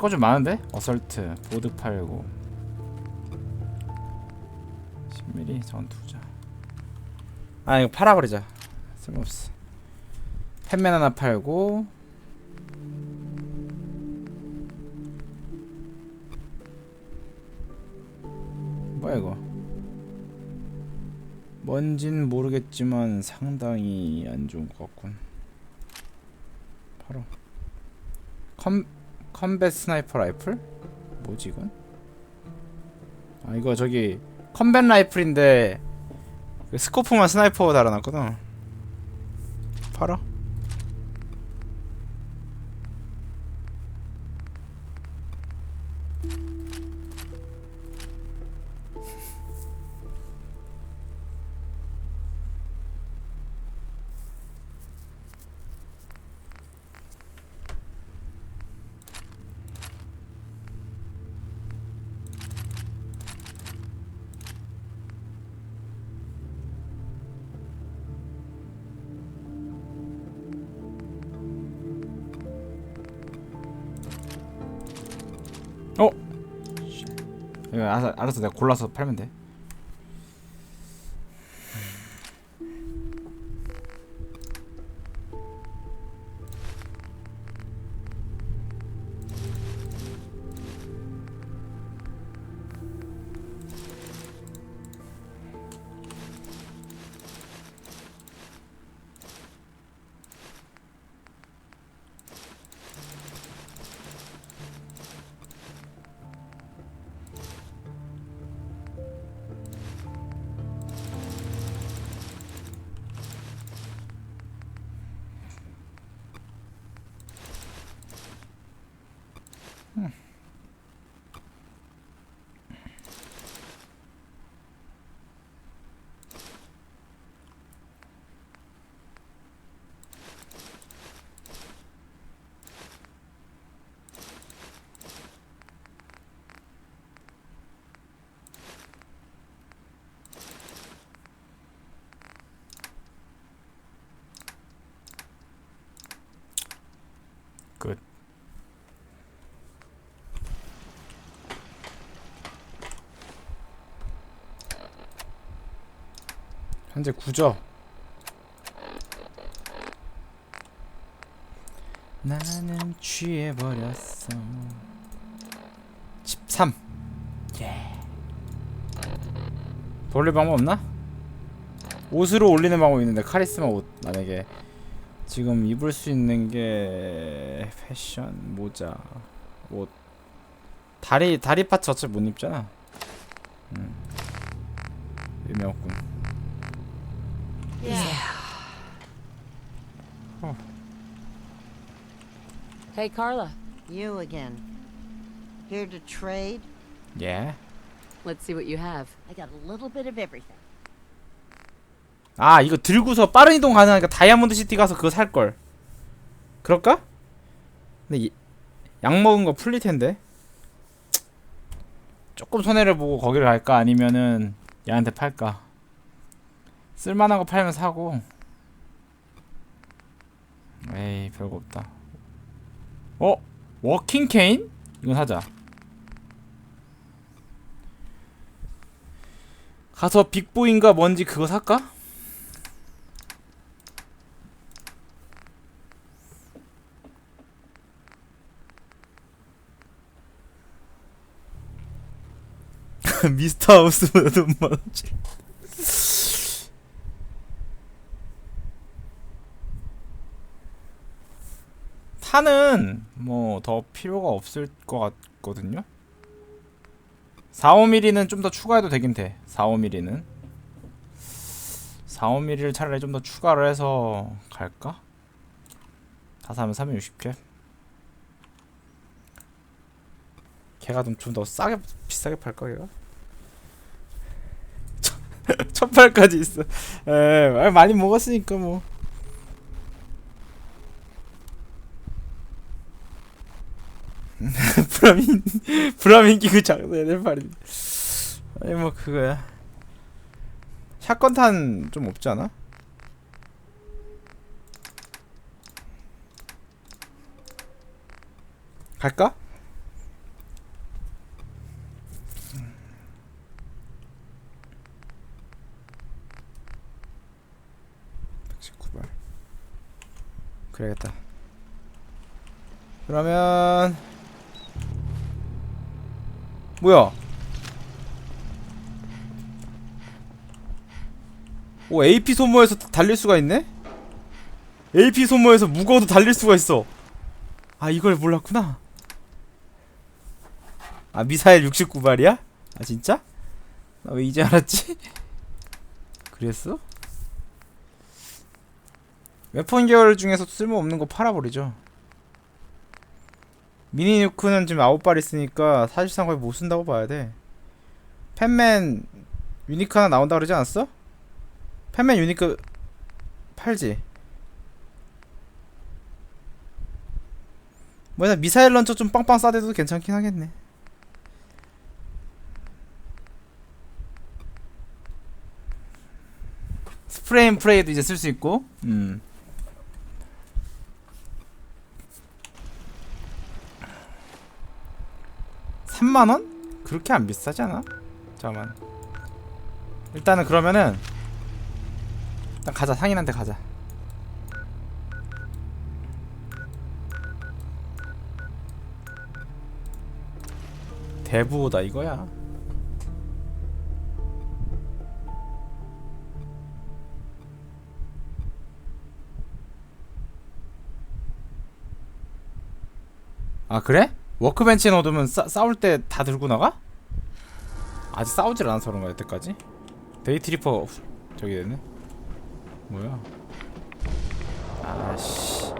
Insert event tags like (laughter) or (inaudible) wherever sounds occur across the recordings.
거 좀 많은데? 어설트 보드 팔고. 10mm 전투자 아 이거 팔아버리자. 쓸모없어. 펜맨 하나 팔고. 뭐야 이거? 뭔진 모르겠지만 상당히 안 좋은 것 같군. 바로 컴 컴뱃 스나이퍼 라이플? 뭐지 이건? 아 이거 저기 컴뱃 라이플인데 그 스코프만 스나이퍼 달아놨거든 팔아? 알아서, 알아서 내가 골라서 팔면 돼 현재 9죠 나는 취해버렸어 13 예. 돌릴 방법 없나? 옷으로 올리는 방법이 있는데 카리스마 옷 만약에 지금 입을 수 있는 게 패션 모자 옷 다리 다리 파츠 어차피 못 입잖아 음. 의미 없군 Hey, Carla. You again. Here to trade? 예. Let's see what you have. I got a little bit of everything. 아 이거 들고서 빠른 이동 가능하니까 다이아몬드 시티 가서 그거 살 걸. 그럴까? 근데 이, 약 먹은 거 풀릴 텐데. 조금 손해를 보고 거기를 갈까 아니면은 얘한테 팔까? 쓸만한 거 팔면 사고 에이 별거 없다 어? 워킹 케인? 이건 사자 가서 빅보인가 뭔지 그거 살까? (laughs) 미스터 하우스보다 돈 많아질 4는 뭐 더 필요가 없을 것 같거든요. 4, 5mm는 좀 더 추가해도 되긴 돼 4, 5mm는. 4, 5mm를 차라리 좀 더 추가를 해서 갈까? 다 사면 360개 걔가 좀 더 싸게 비싸게 팔까 걔가? (laughs) 첫팔까지 있어. 에 많이 먹었으니까 뭐. (laughs) 브라민 브라민기 그 장사의 발인 아니 뭐 그거야 샷건 탄 좀 없지 않아? 갈까? 그래야겠다 그러면 뭐야? 오 AP 소모에서 달릴 수가 있네? AP 소모에서 무거워도 달릴 수가 있어. 아 이걸 몰랐구나. 아 미사일 69발이야? 아 진짜? 나 왜 이제 알았지? (laughs) 그랬어? 웨폰 계열 중에서 쓸모없는 거 팔아버리죠. 미니 뉴크는 지금 아홉 발 있으니까 사실상 거의 못 쓴다고 봐야 돼. 팬맨 유니크 하나 나온다 그러지 않았어? 팬맨 유니크 팔지. 뭐야 미사일 런처 좀 빵빵 쏴대도 괜찮긴 하겠네. 스프레인 프레이도 이제 쓸 수 있고. 음. 삼만 원? 그렇게 안 비싸지 않아? 잠깐만. 일단은 그러면은 일단 가자. 상인한테 가자. 대부호다 이거야. 아 그래? 워크벤치에 넣어두면 싸, 싸울 때 다 들고 나가? 아직 싸우질 않아서 그런가 여태까지? 데이트리퍼 저기 됐네 뭐야 아씨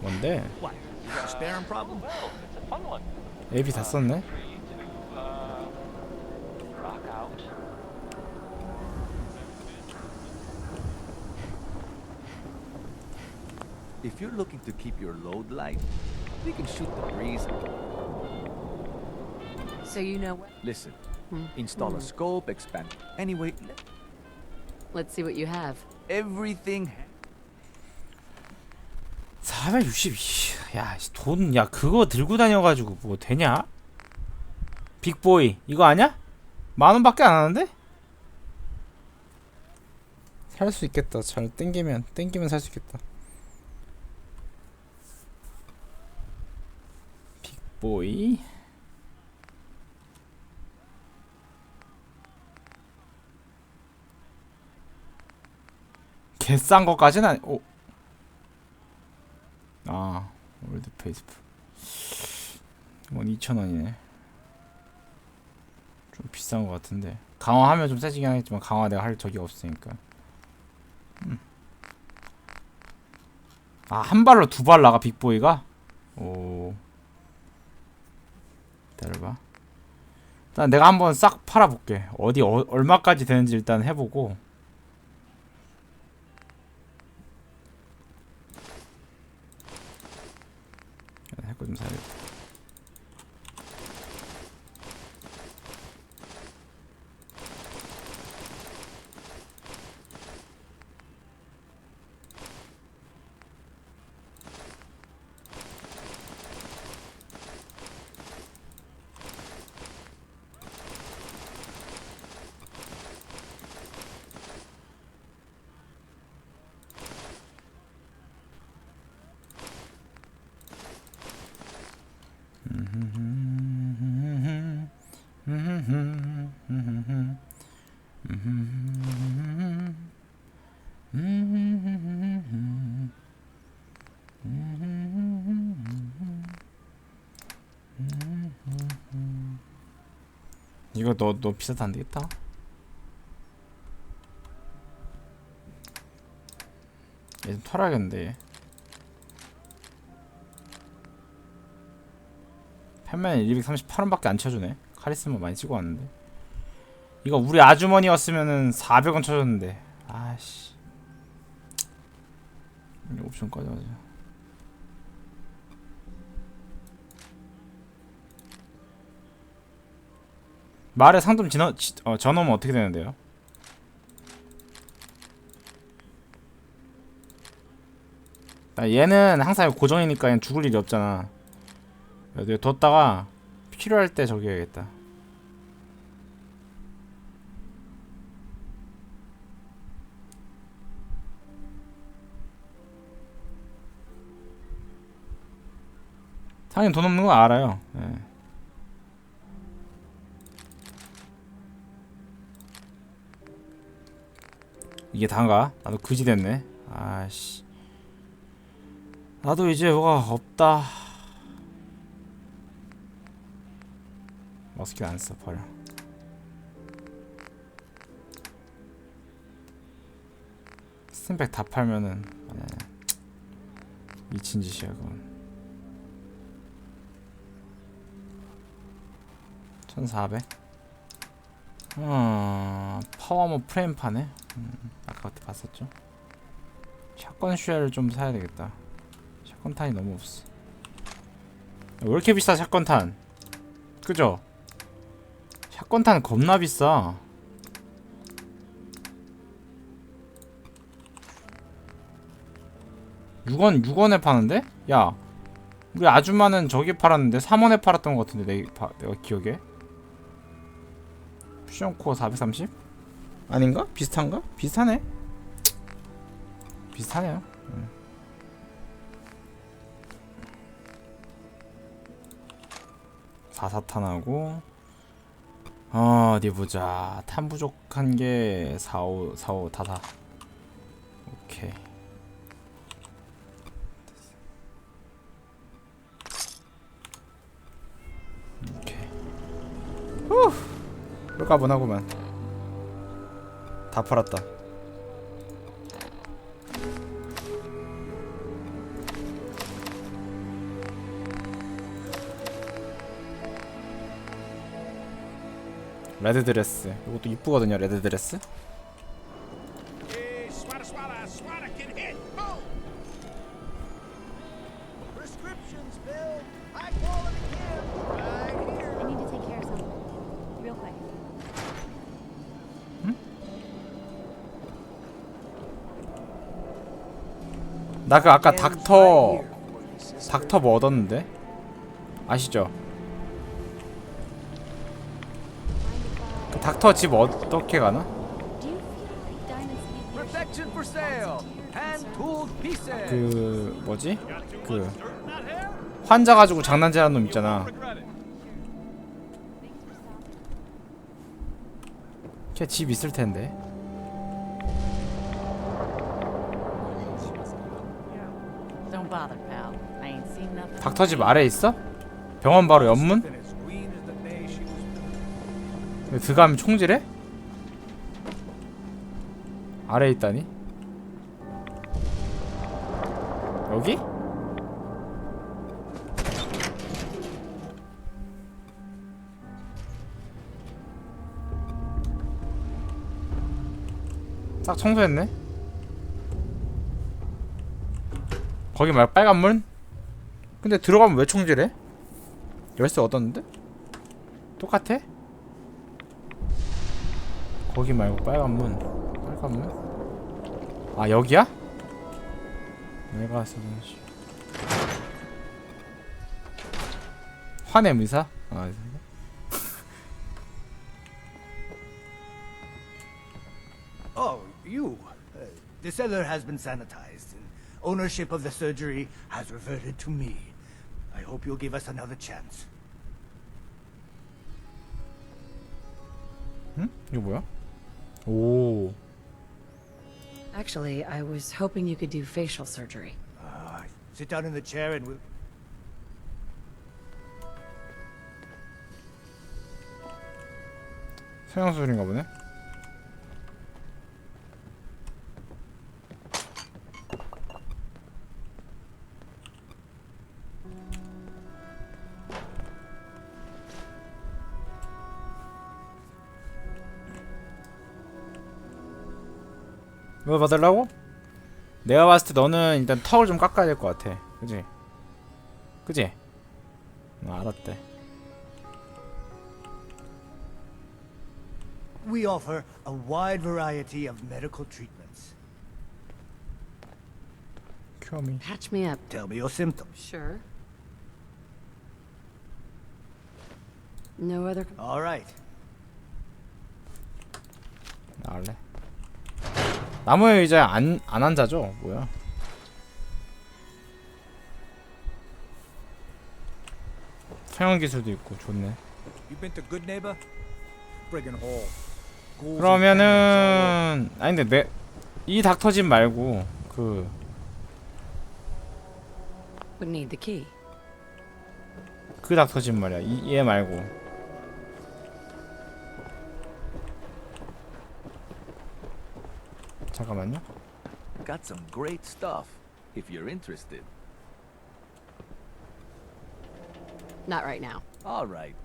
뭔데? What? You got a staring problem? AP 다 썼네? If you're looking to keep your load light, we can shoot the breeze. So you know what? Listen, Hmm. install a Hmm. scope, expand. Anyway, let Let's see what you have. everything. 462. 야, 씨, 돈, 야, 그거 들고 다녀가지고 뭐 되냐? 빅보이, 이거 아냐? 만 원밖에 안 하는데? 살 수 있겠다. 잘 땡기면, 땡기면 살 수 있겠다. 빅보이. 개싼 거까지는 아니, 오. 아 올드 페이스풀 이건 2,000원이네 좀 비싼 것 같은데 강화하면 좀 세지긴 하겠지만 강화 내가 할 적이 없으니까 음. 아 한 발로 두 발 나가 빅보이가? 오 기다려봐. 일단 내가 한번 싹 팔아볼게. 어디 어, 얼마까지 되는지 일단 해보고. 할거 좀 사야겠다 이거 너 너 비싸도 안 되겠다. 얘좀 털어야겠는데. 얘. 팬맨 238원밖에 안 쳐주네. 카리스마 많이 찍어 왔는데. 이거 우리 아주머니였으면은 400원 쳐줬는데. 아씨. 이 옵션 꺼져가지고. 말에 상점 진화, 지, 어, 전원 어떻게 되는데요? 아, 얘는 항상 고정이니까 죽을 일이 없잖아. 내가 뒀다가 필요할 때 저기 해야겠다. 당연히 돈 없는 거 알아요. 이게 다인가? 나도 그지 됐네. 아씨. 나도 이제 뭐가 없다. 머스킷 안 써, 버려. 스팀백 다 팔면은 아니. 미친 짓이야 그건 1400 어, 파워모 프레임 파네 음, 아까 그때 봤었죠 샷건 쉘좀 사야 되겠다 샷건 탄이 너무 없어 왜 이렇게 비싸 샷건 탄 그죠? 샷건 탄 겁나 비싸 육원 6원에 파는데? 야 우리 아줌마는 저기 팔았는데 3원에 팔았던 것 같은데 내, 바, 내가 기억에 퓨전코어 430? 아닌가? 비슷한가? 비슷하네 비슷하네요 음. 사사탄하고 어, 어디 보자 탄 부족한 게 45, 45, 다사 오케이 오케이. 후. 꼴까분하구만. 다 팔았다. 레드 드레스. 이것도 이쁘거든요. 레드 드레스. 나 그 아까 닥터 닥터 뭐 얻었는데? 아시죠? 그 닥터 집 어떻게 가나? 그 뭐지? 그 환자 가지고 장난질하는 놈 있잖아. 걔 집 있을 텐데. 닥터 집 아래 있어? 병원 바로 옆문? 들어가면 총질해? 아래 있다니? 여기? 딱 청소했네? 거기 말고 빨간 문? 근데 들어가면 왜 총질해? 열쇠 얻었는데? 똑같아? 거기 말고 빨간 문 빨간 문? 아 여기야? 내가 시 화냄 의사? 아. (laughs) Oh, you. Uh, the cellar has been sanitized, ownership of the surgery has reverted to me. I hope you'll give us another chance. 응? 이거 뭐야? 오 Actually, I was hoping you could do facial surgery. Uh, sit down in the chair and we'll. 성형수술인가 보네 이거 받으려고? 내가 봤을 때 너는 일단 턱을 좀 깎아야 될 것 같아 그지? 그지? 어, 알았대 We offer a wide variety of medical treatments. 큐어미 Patch me up. Tell me your symptoms. Sure. No other. All right. 나갈래 나무의 의자에 안, 안 앉아죠? 뭐야 청형 기술도 있고 좋네. 그러면은 아니 근데 내 이 닥터집 말고 그 Would need the key. 그 닥터집 말이야. 이 얘 말고. 잠깐만요. Got some great stuff, if you're interested. Not right now. All right.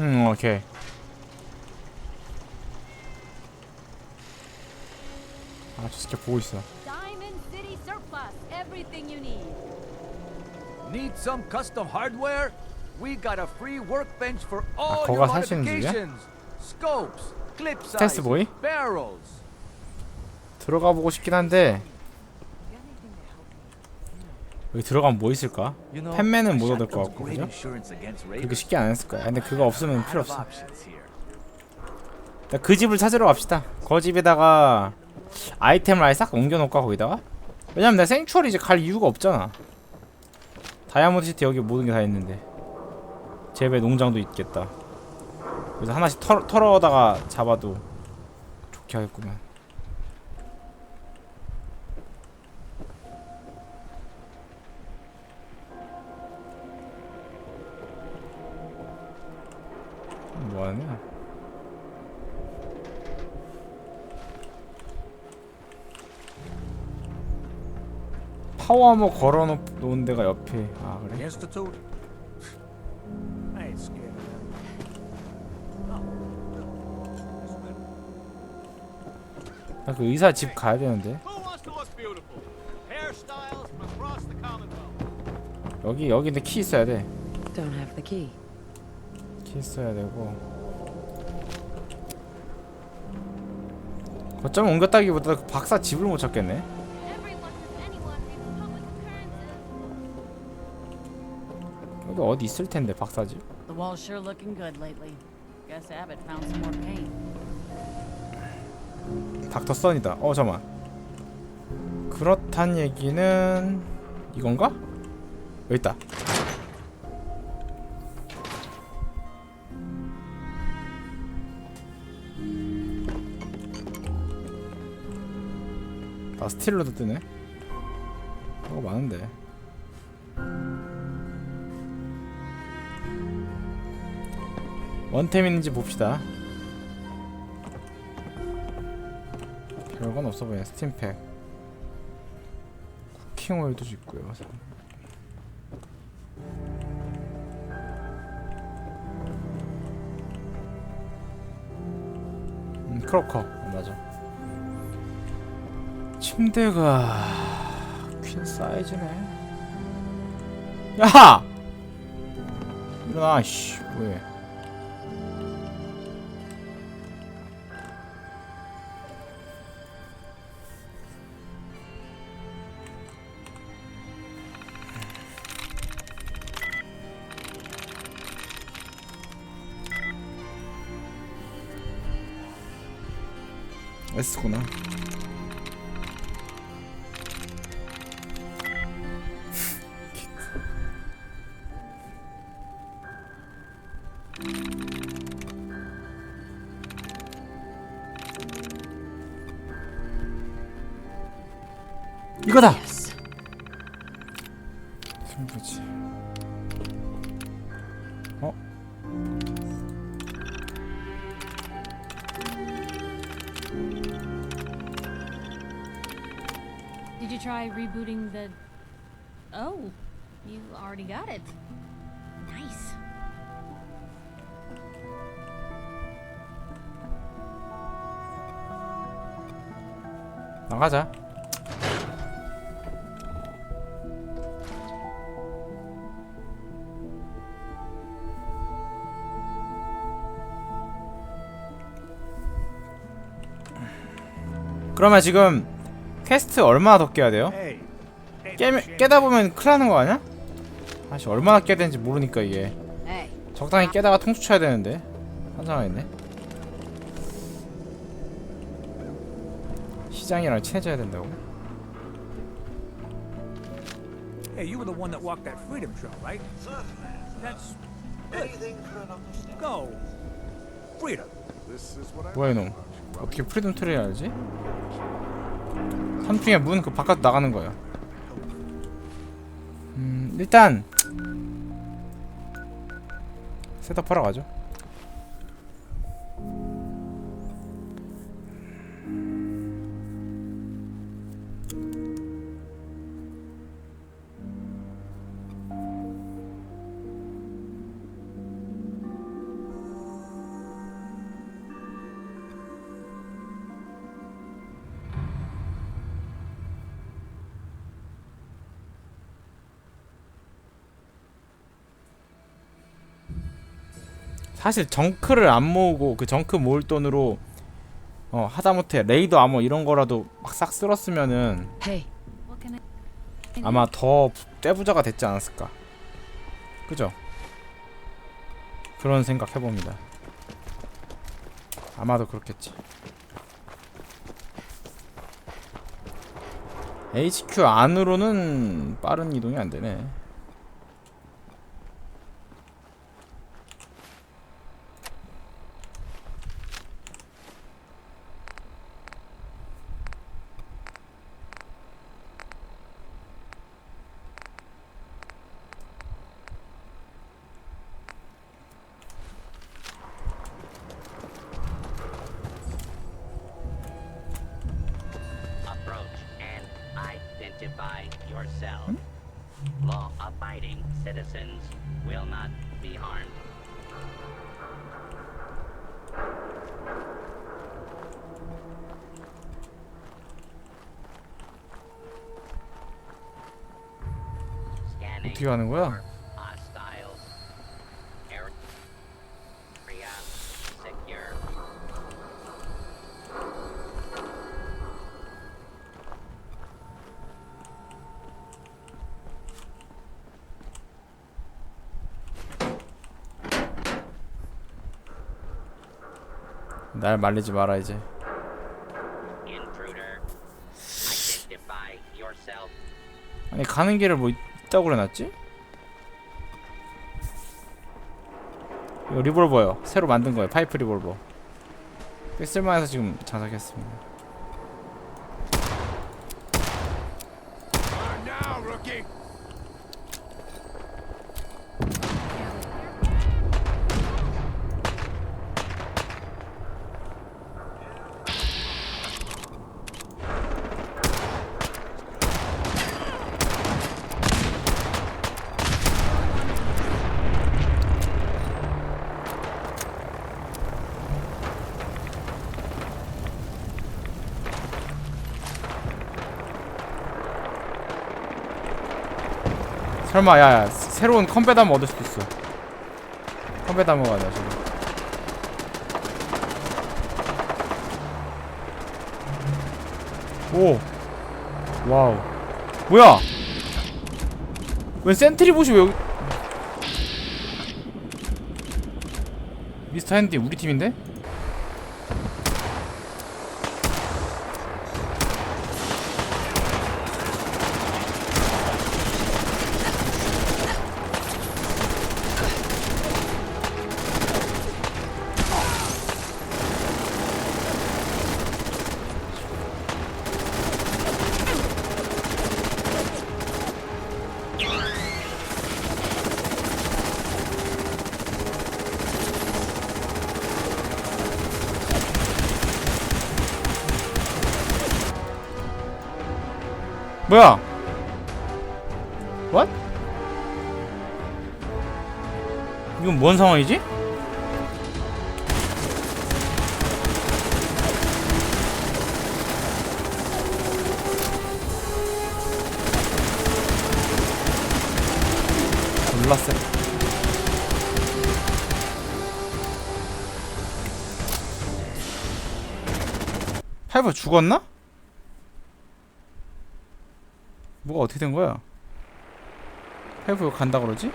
음, 오케이. 아, 저 새끼 보고 있어. Diamond City surplus. Everything you need. Need some custom hardware? We got a free workbench for all 거가 your modifications. Scopes, clip 보이? barrels. 들어가 보고 싶긴 한데 여기 들어가면 뭐 있을까? 팬맨은 못 얻을 것 같고 그죠? 그렇게. 쉽게 안 했을 거야. 근데 그거 없으면 필요 없어. 일단 그 집을 찾으러 갑시다. 그 집에다가 아이템을 아예 싹 옮겨놓을까 거기다가? 왜냐면 내가 생추얼 이제 갈 이유가 없잖아. 다이아몬드 시티 여기 모든 게 다 있는데 재배 농장도 있겠다. 그래서 하나씩 털, 털어다가 잡아도 좋게 하겠구만. 뭐하냐? 파워아머 걸어놓은 데가 옆에 아 그래? 나그 의사 집 가야 되는데. 여기 여기 근데 키 있어야 돼. Don't have the key. 키 있어야 되고. 거점 옮겼다기보다 그 박사 집을 못 찾겠네. 여기 어디 있을 텐데 박사 집. The wall's sure looking good lately. Guess Abbott found some more paint. 닥터 선이다. 어 잠만. 그렇단 얘기는 이건가? 여기 있다. 아 스틸러도 뜨네. 뭐가 많은데. 원템 있는지 봅시다. 별건 없어 보이네 스팀팩. 쿠킹 오일도 있고요 음 크로커. 맞아. 침대가 퀸 사이즈네. 야 일어나 씨. 뭐해 S구나 나가자 그러면 지금 퀘스트 얼마나 더 깨야 돼요? 깨. 깨다 보면 큰일 나는 거 아니야? 아씨 얼마나 깨야 되는지 모르니까 이게. 적당히 깨다가 통수 쳐야 되는데 환장하겠네 시장이랑 친해져야 된다고? Hey, you were the one that walked that freedom trail, right? That's understanding. go. Freedom. 뭐야 이놈 어떻게 프리덤 트레이 알지? 3층에 문 그 바깥 나가는 거예요 음 일단 셋업하러 가죠 사실 정크를 안 모으고 그 정크 모을 돈으로 어 하다못해 레이더 아머 이런 거라도 막 싹 쓸었으면은? 아마 더 떼부자가 됐지 않았을까 그죠? 그런 생각 해봅니다 아마도 그렇겠지 HQ 안으로는 빠른 이동이 안 되네 날 말리지 마라 이제. 아니 가는 길을 뭐 있다고 그래놨지? 이거 리볼버요. 새로 만든 거예요. 파이프 리볼버. 꽤 쓸만해서 지금 장착했습니다 설마 야 야 새로운 컴뱃함 얻을 수도 있어. 컴뱃함 가자 지금. 오. 와우. 뭐야? 왜 센트리 보시 왜 여기? 미스터 핸디 우리 팀인데? 뭐야? What? 이건 뭔 상황이지? 몰랐어. 파이버 죽었나? 뭐가 어떻게 된 거야? 왜 간다 그러지?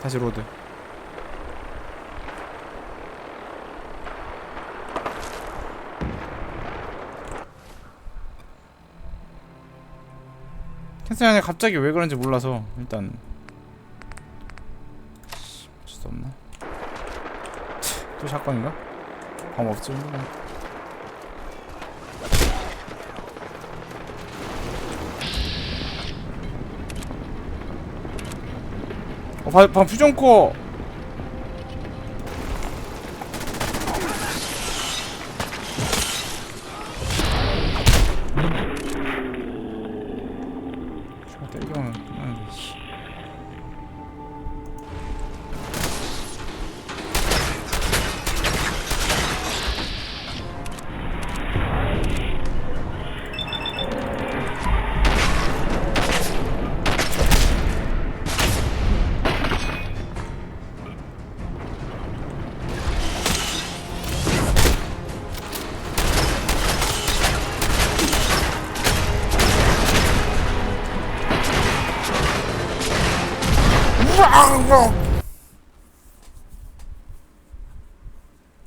다시 로드. 캔슬이 갑자기 왜 그런지 몰라서 일단 씨, 어쩔 수 없나? 또 샷건인가? 방법 없지 방, 방 퓨전코 저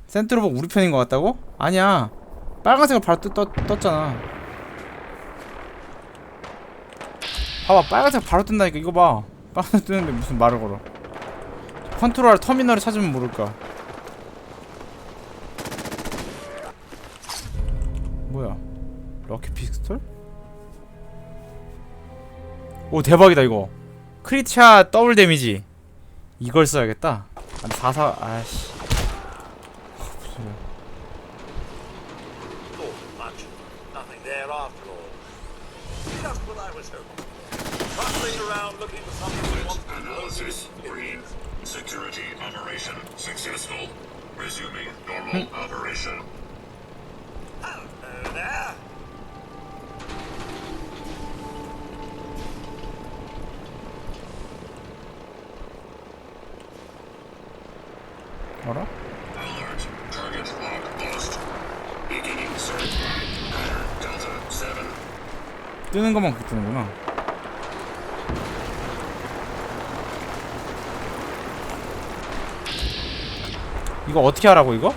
센트로복 우리 편인 것 같다고? 아니야. 빨간색을 바로 뜨, 떴, 떴잖아. 봐봐 빨간색 바로 뜬다니까. 이거 봐. 빨간색 뜨는데 무슨 말을 걸어. 컨트롤 터미널을 찾으면 모를까. 뭐야? 럭키 피스톨? 오 대박이다 이거. 크리티아 더블 데미지 이걸 써야겠다 아니 44 아씨 Nothing 뜨는 것만 그렇게 뜨는구나 이거 어떻게 하라고 이거?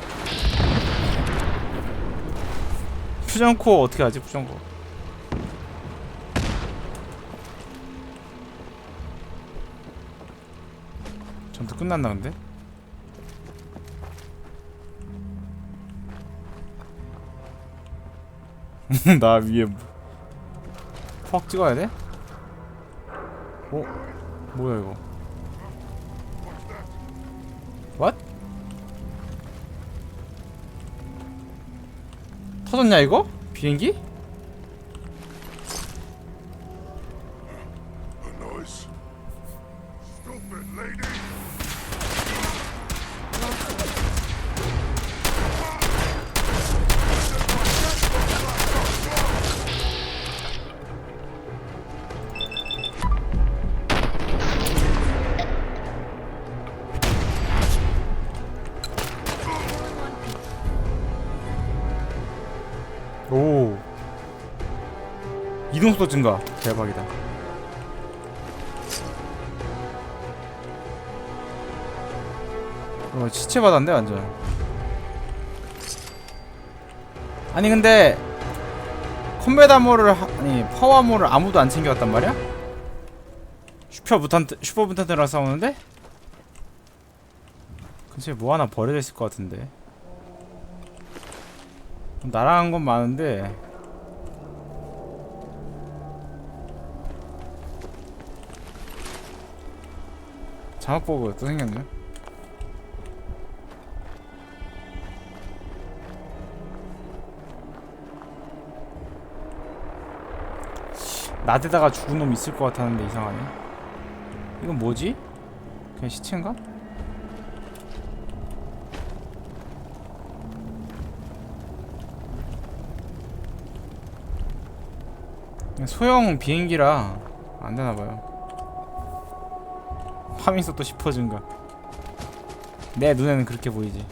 퓨전코어 어떻게 하지 퓨전코어 전투 끝났나 근데? (laughs) 나 위에 퍽 찍어야 돼? 어? 뭐야 이거? What? 터졌냐 이거? 비행기? 속도 증가. 대박이다. 어 시체 받았네 완전. 아니 근데 컴뱃 아모를 하- 아니 파워 아모를 아무도 안 챙겨왔단 말이야? 슈퍼 무탄트 슈퍼 무탄트랑 싸우는데? 근처에 뭐 하나 버려져 있을 것 같은데. 날아간 건 많은데 자막버그 또 생겼네 나대다가 죽은 놈 있을 것 같았는데 이상하네 이건 뭐지? 그냥 시체인가? 소형 비행기라 안 되나봐요. 파밍 속도 10% 증가. 내 눈에는 그렇게 보이지.